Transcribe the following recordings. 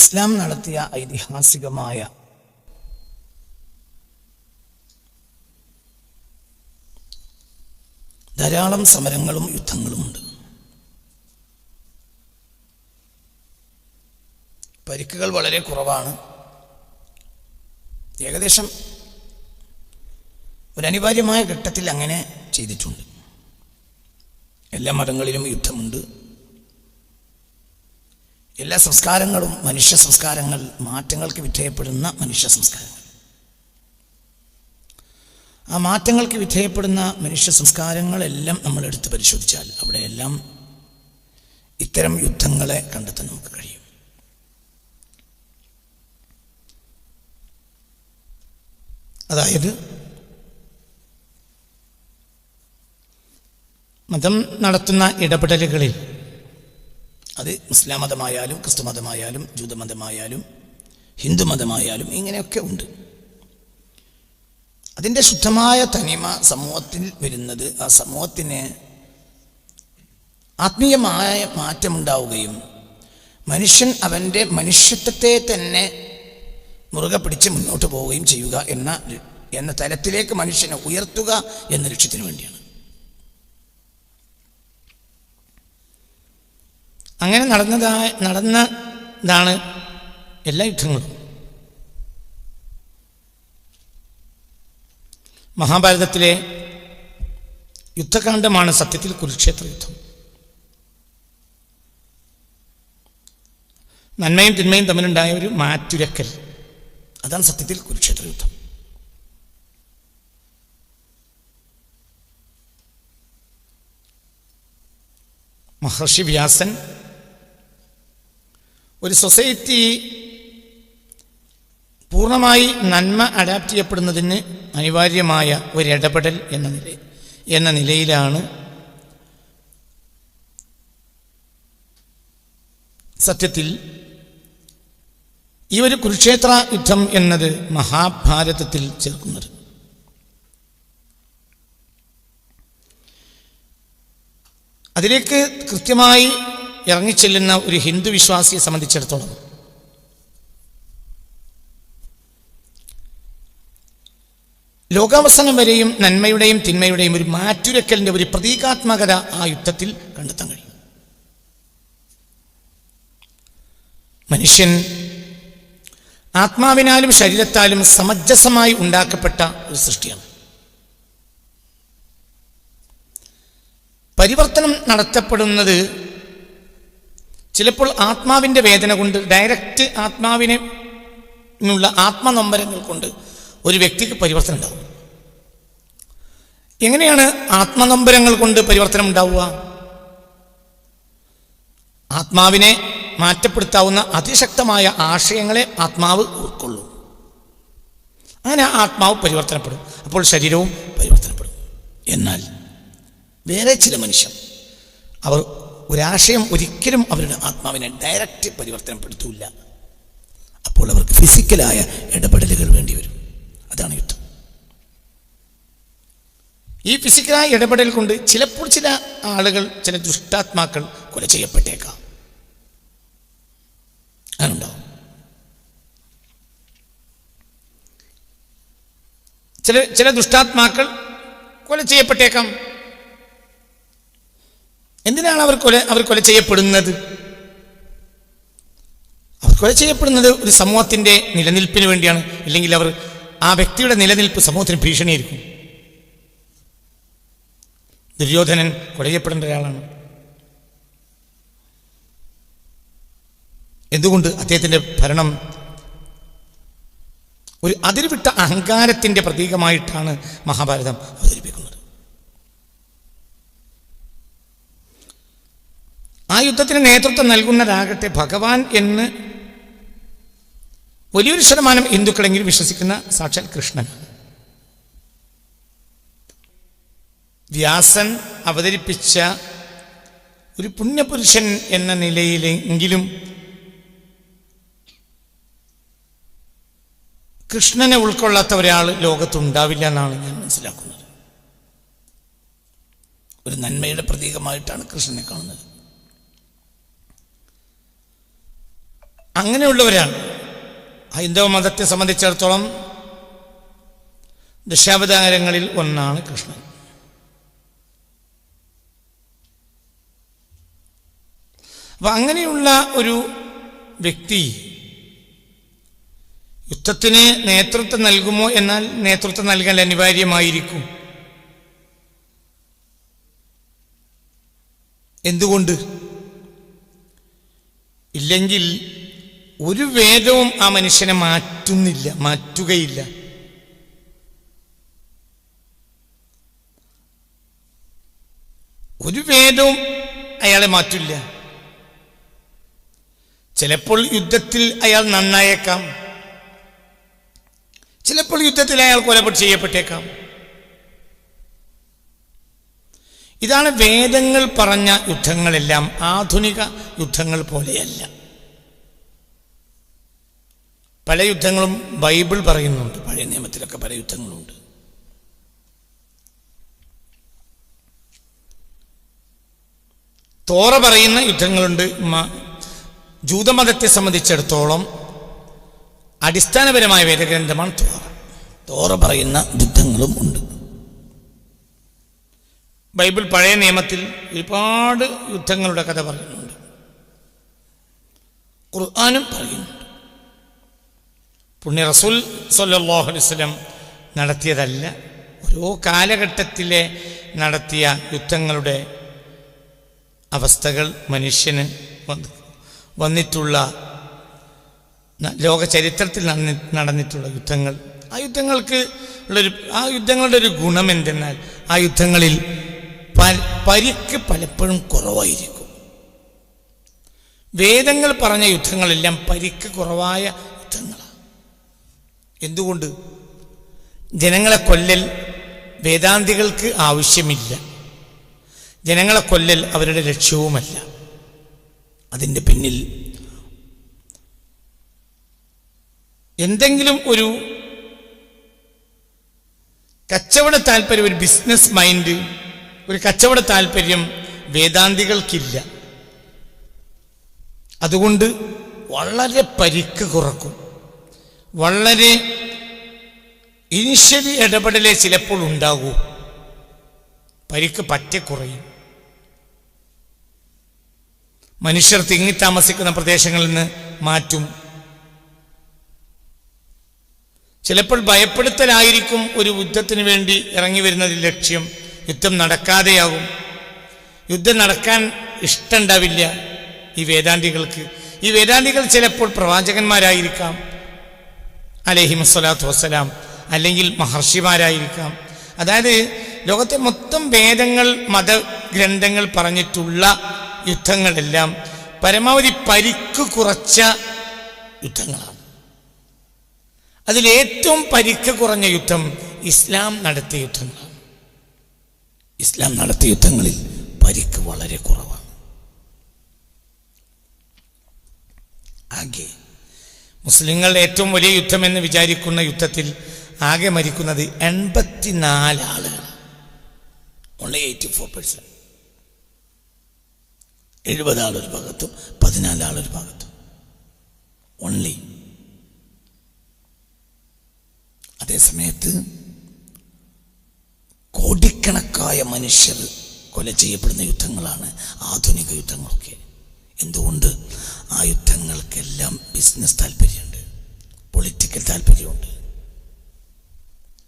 ഇസ്ലാം നടത്തിയ ഐതിഹാസികമായ ധാരാളം സമരങ്ങളും യുദ്ധങ്ങളുമുണ്ട് പരിക്കുകൾ വളരെ കുറവാണ്. ഏകദേശം ഒരു അനിവാര്യമായ ഘട്ടത്തിൽ അങ്ങനെ ചെയ്തിട്ടുണ്ട്. എല്ലാ മതങ്ങളിലും യുദ്ധമുണ്ട്. എല്ലാ സംസ്കാരങ്ങളും മനുഷ്യ സംസ്കാരങ്ങൾ മാറ്റങ്ങൾക്ക് വിധേയപ്പെടുന്ന മനുഷ്യ സംസ്കാരങ്ങൾ. ആ മാറ്റങ്ങൾക്ക് വിധേയപ്പെടുന്ന മനുഷ്യ സംസ്കാരങ്ങളെല്ലാം നമ്മൾ എടുത്ത് പരിശോധിച്ചാൽ അവിടെയെല്ലാം ഇത്തരം യുദ്ധങ്ങളെ കണ്ടെത്താൻ നമുക്ക് കഴിയും. അതായത് മതം നടത്തുന്ന ഇടപെടലുകളിൽ അത് മുസ്ലാം മതമായാലും ക്രിസ്തു മതമായാലും ജൂതമതമായാലും ഹിന്ദു മതമായാലും ഇങ്ങനെയൊക്കെ ഉണ്ട്. അതിന്റെ ശുദ്ധമായ തനിമ സമൂഹത്തിൽ വരുന്നത് ആ സമൂഹത്തിന് ആത്മീയമായ മാറ്റമുണ്ടാവുകയും മനുഷ്യൻ അവന്റെ മനുഷ്യത്വത്തെ തന്നെ മുറുകെ പിടിച്ച് മുന്നോട്ട് പോവുകയും ചെയ്യുക എന്ന എന്ന തലത്തിലേക്ക് മനുഷ്യനെ ഉയർത്തുക എന്ന ലക്ഷ്യത്തിന് വേണ്ടിയാണ്. അങ്ങനെ നടന്നതായ നടന്നതാണ് എല്ലാ യുദ്ധങ്ങളും. മഹാഭാരതത്തിലെ യുദ്ധകാന്ഡമാണ് സത്യത്തിൽ കുരുക്ഷേത്ര യുദ്ധം. നന്മയും തിന്മയും തമ്മിലുണ്ടായ ഒരു മാറ്റുരക്കൽ. അതാണ് സത്യത്തിൽ കുരുക്ഷേത്ര യുദ്ധം. മഹർഷി വ്യാസൻ ഒരു സൊസൈറ്റി പൂർണമായി നന്മ അഡാപ്റ്റ് ചെയ്യപ്പെടുന്നതിന് അനിവാര്യമായ ഒരു ഇടപെടൽ എന്ന നില എന്ന നിലയിലാണ് സത്യത്തിൽ ഈ ഒരു കുരുക്ഷേത്ര യുദ്ധം എന്നത് മഹാഭാരതത്തിൽ ചേർക്കുന്നത്. അതിലേക്ക് കൃത്യമായി ഇറങ്ങിച്ചെല്ലുന്ന ഒരു ഹിന്ദു വിശ്വാസിയെ സംബന്ധിച്ചിടത്തോളം. ലോകാവസാനം വരെയും നന്മയുടെയും തിന്മയുടെയും ഒരു മാറ്റുരക്കലിന്റെ ഒരു പ്രതീകാത്മകത ആ യുദ്ധത്തിൽ കണ്ടെത്താൻ കഴിയും. മനുഷ്യൻ ആത്മാവിനാലും ശരീരത്താലും സമഞ്ജസമായി ഉണ്ടാക്കപ്പെട്ട ഒരു സൃഷ്ടിയാണ്. പരിവർത്തനം നടത്തപ്പെടുന്നത് ചിലപ്പോൾ ആത്മാവിന്റെ വേദന കൊണ്ട് ഡയറക്റ്റ് ആത്മാവിനെ ഉള്ള ആത്മനൊമ്പരങ്ങൾ കൊണ്ട് ഒരു വ്യക്തിക്ക് പരിവർത്തനം ഉണ്ടാവും. എങ്ങനെയാണ് ആത്മനൊമ്പരങ്ങൾ കൊണ്ട് പരിവർത്തനം ഉണ്ടാവുക? ആത്മാവിനെ മാറ്റപ്പെടുത്താവുന്ന അതിശക്തമായ ആശയങ്ങളെ ആത്മാവ് ഉൾക്കൊള്ളും. അങ്ങനെ ആത്മാവ് പരിവർത്തനപ്പെടും. അപ്പോൾ ശരീരവും പരിവർത്തനപ്പെടും. എന്നാൽ വേറെ ചില മനുഷ്യർ അവർ ഒരാശയം ഒരിക്കലും അവരുടെ ആത്മാവിനെ ഡയറക്റ്റ് പരിവർത്തനപ്പെടുത്തൂല്ല. അപ്പോൾ അവർക്ക് ഫിസിക്കലായ ഇടപെടലുകൾ വേണ്ടി വരും അതാണ് യുദ്ധം. ഈ ഫിസിക്കലായ ഇടപെടൽ കൊണ്ട് ചിലപ്പോൾ ചില ആളുകൾ ചില ദുഷ്ടാത്മാക്കൾ കൊല ചെയ്യപ്പെട്ടേക്കാം. അങ്ങനുണ്ടാവും ചില ചില ദുഷ്ടാത്മാക്കൾ കൊല ചെയ്യപ്പെട്ടേക്കാം. എന്തിനാണ് അവർ കൊല അവർ കൊല ചെയ്യപ്പെടുന്നത്? അവർ കൊല ചെയ്യപ്പെടുന്നത് ഒരു സമൂഹത്തിന്റെ നിലനിൽപ്പിന് വേണ്ടിയാണ്. ഇല്ലെങ്കിൽ അവർ ആ വ്യക്തിയുടെ നിലനിൽപ്പ് സമൂഹത്തിന് ഭീഷണിയായിരിക്കും. ദുര്യോധനൻ കൊല ചെയ്യപ്പെടേണ്ട ഒരാളാണ്. എന്തുകൊണ്ട് അദ്ദേഹത്തിന്റെ ഭരണം ഒരു അതിരുവിട്ട അഹങ്കാരത്തിന്റെ പ്രതീകമായിട്ടാണ് മഹാഭാരതം അവതരിപ്പിക്കുന്നത് ആ യുദ്ധത്തിന് നേതൃത്വം നൽകുന്നതാകട്ടെ ഭഗവാൻ എന്ന് വലിയൊരു ശതമാനം ഹിന്ദുക്കളെങ്കിലും വിശ്വസിക്കുന്ന സാക്ഷാൽ കൃഷ്ണൻ. വ്യാസൻ അവതരിപ്പിച്ച ഒരു പുണ്യപുരുഷൻ എന്ന നിലയിലെങ്കിലും കൃഷ്ണനെ ഉൾക്കൊള്ളാത്ത ഒരാൾ ലോകത്തുണ്ടാവില്ല എന്നാണ് ഞാൻ മനസ്സിലാക്കുന്നത്. ഒരു നന്മയുടെ പ്രതീകമായിട്ടാണ് കൃഷ്ണനെ കാണുന്നത്. അങ്ങനെയുള്ളവരാണ്. ഹൈന്ദവ മതത്തെ സംബന്ധിച്ചിടത്തോളം ദശാവതാരങ്ങളിൽ ഒന്നാണ് കൃഷ്ണൻ. അപ്പൊ അങ്ങനെയുള്ള ഒരു വ്യക്തി യുദ്ധത്തിന് നേതൃത്വം നൽകുമോ എന്നാൽ നേതൃത്വം നൽകാൻ അനിവാര്യമായിരിക്കും. എന്തുകൊണ്ട്? ഇല്ലെങ്കിൽ ഒരു വേദവും ആ മനുഷ്യനെ മാറ്റുന്നില്ല മാറ്റുകയില്ല. ഒരു വേദവും അയാളെ മാറ്റില്ല. ചിലപ്പോൾ യുദ്ധത്തിൽ അയാൾ നന്നായേക്കാം. ചിലപ്പോൾ യുദ്ധത്തിൽ അയാൾ കൊലപ്പെട്ട് ചെയ്യപ്പെട്ടേക്കാം. ഇതാണ് വേദങ്ങൾ പറഞ്ഞ യുദ്ധങ്ങളെല്ലാം ആധുനിക യുദ്ധങ്ങൾ പോലെയല്ല. പല യുദ്ധങ്ങളും ബൈബിൾ പറയുന്നുണ്ട്. പഴയ നിയമത്തിലൊക്കെ പല യുദ്ധങ്ങളുണ്ട്. തോറ പറയുന്ന യുദ്ധങ്ങളുണ്ട്. ജൂതമതത്തെ സംബന്ധിച്ചിടത്തോളം അടിസ്ഥാനപരമായ വേദഗ്രന്ഥമാണ് തോറ. തോറ പറയുന്ന യുദ്ധങ്ങളും ഉണ്ട്. ബൈബിൾ പഴയ നിയമത്തിൽ ഒരുപാട് യുദ്ധങ്ങളുടെ കഥ പറയുന്നുണ്ട്. ഖുർആാനും പറയുന്നുണ്ട് പുണ്യ റസൂൽ വസല്ലം നടത്തിയതല്ല. ഓരോ കാലഘട്ടത്തിലെ നടത്തിയ യുദ്ധങ്ങളുടെ അവസ്ഥകൾ മനുഷ്യന് വന്ന് വന്നിട്ടുള്ള ലോക ചരിത്രത്തിൽ നടന്നി- നടന്നിട്ടുള്ള യുദ്ധങ്ങൾ. ആ യുദ്ധങ്ങൾക്ക് ഉള്ളൊരു ആ യുദ്ധങ്ങളുടെ ഒരു ഗുണം എന്തെന്നാൽ ആ യുദ്ധങ്ങളിൽ പരിക്ക് പലപ്പോഴും കുറവായിരിക്കും. വേദങ്ങൾ പറഞ്ഞ യുദ്ധങ്ങളെല്ലാം പരിക്ക് കുറവായ എന്തുകൊണ്ട്? ജനങ്ങളെ കൊല്ലൽ വേദാന്തികൾക്ക് ആവശ്യമില്ല. ജനങ്ങളെ കൊല്ലൽ അവരുടെ ലക്ഷ്യവുമല്ല. അതിന്റെ പിന്നിൽ എന്തെങ്കിലും ഒരു കച്ചവട താല്പര്യം ഒരു ബിസിനസ് മൈൻഡ് ഒരു കച്ചവട താല്പര്യം വേദാന്തികൾക്കില്ല. അതുകൊണ്ട് വളരെ പരിക്ക് കുറക്കും. വളരെ ഇനിഷ്യലി ഇടപെടലേ ചിലപ്പോൾ ഉണ്ടാകൂ. പരിക്ക് പറ്റെ കുറയും. മനുഷ്യർ തിങ്ങി താമസിക്കുന്ന പ്രദേശങ്ങളിൽ നിന്ന് മാറ്റും. ചിലപ്പോൾ ഭയപ്പെടുത്തലായിരിക്കും ഒരു യുദ്ധത്തിന് വേണ്ടി ഇറങ്ങി വരുന്നതിൽ ലക്ഷ്യം. യുദ്ധം നടക്കാതെയാകും. യുദ്ധം നടക്കാൻ ഇഷ്ടമുണ്ടാവില്ല ഈ വേദാന്തികൾക്ക്. ഈ വേദാന്തികൾ ചിലപ്പോൾ പ്രവാചകന്മാരായിരിക്കാം. അലഹിം സ്വലാത്തു വസ്സലാം അല്ലെങ്കിൽ മഹർഷിമാരായിരിക്കാം. അതായത് ലോകത്തെ മൊത്തം വേദങ്ങൾ മതഗ്രന്ഥങ്ങൾ പറഞ്ഞിട്ടുള്ള യുദ്ധങ്ങളെല്ലാം പരമാവധി പരിക്ക് കുറച്ച യുദ്ധങ്ങളാണ്. അതിലേറ്റവും പരിക്ക് കുറഞ്ഞ യുദ്ധം ഇസ്ലാം നടത്തിയ യുദ്ധങ്ങളാണ്. ഇസ്ലാം നടത്തിയ യുദ്ധങ്ങളിൽ പരിക്ക് വളരെ കുറവാണ്. ആകെ മുസ്ലിങ്ങളുടെ ഏറ്റവും വലിയ യുദ്ധം എന്ന് വിചാരിക്കുന്ന യുദ്ധത്തിൽ ആകെ മരിക്കുന്നത് എൺപത്തിനാല് ആളുകൾ ഓൺലി എയ്റ്റി ഫോർ പെർസെന്റ് എഴുപത് ആളൊരു ഭാഗത്തും പതിനാല് ആളൊരു ഭാഗത്തും. ഓൺലി അതേസമയത്ത് കോടിക്കണക്കായ മനുഷ്യർ കൊല ചെയ്യപ്പെടുന്ന യുദ്ധങ്ങളാണ് ആധുനിക യുദ്ധങ്ങളൊക്കെ. എന്തുകൊണ്ട് ആ യുദ്ധങ്ങൾക്കെല്ലാം ബിസിനസ് താല്പര്യമുണ്ട്? പൊളിറ്റിക്കൽ താല്പര്യമുണ്ട്.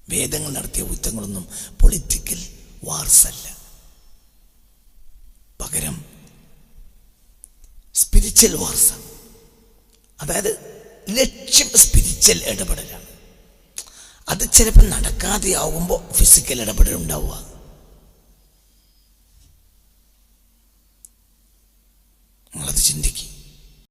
വേദങ്ങൾ നടത്തിയ യുദ്ധങ്ങളൊന്നും പൊളിറ്റിക്കൽ വാർസ് അല്ല. പകരം സ്പിരിച്വൽ വാർസ് അതായത് ലക്ഷ്യം സ്പിരിച്വൽ ഇടപെടലാണ്. അത് ചിലപ്പോൾ നടക്കാതെ ആവുമ്പോൾ ഫിസിക്കൽ ഇടപെടൽ ഉണ്ടാവുക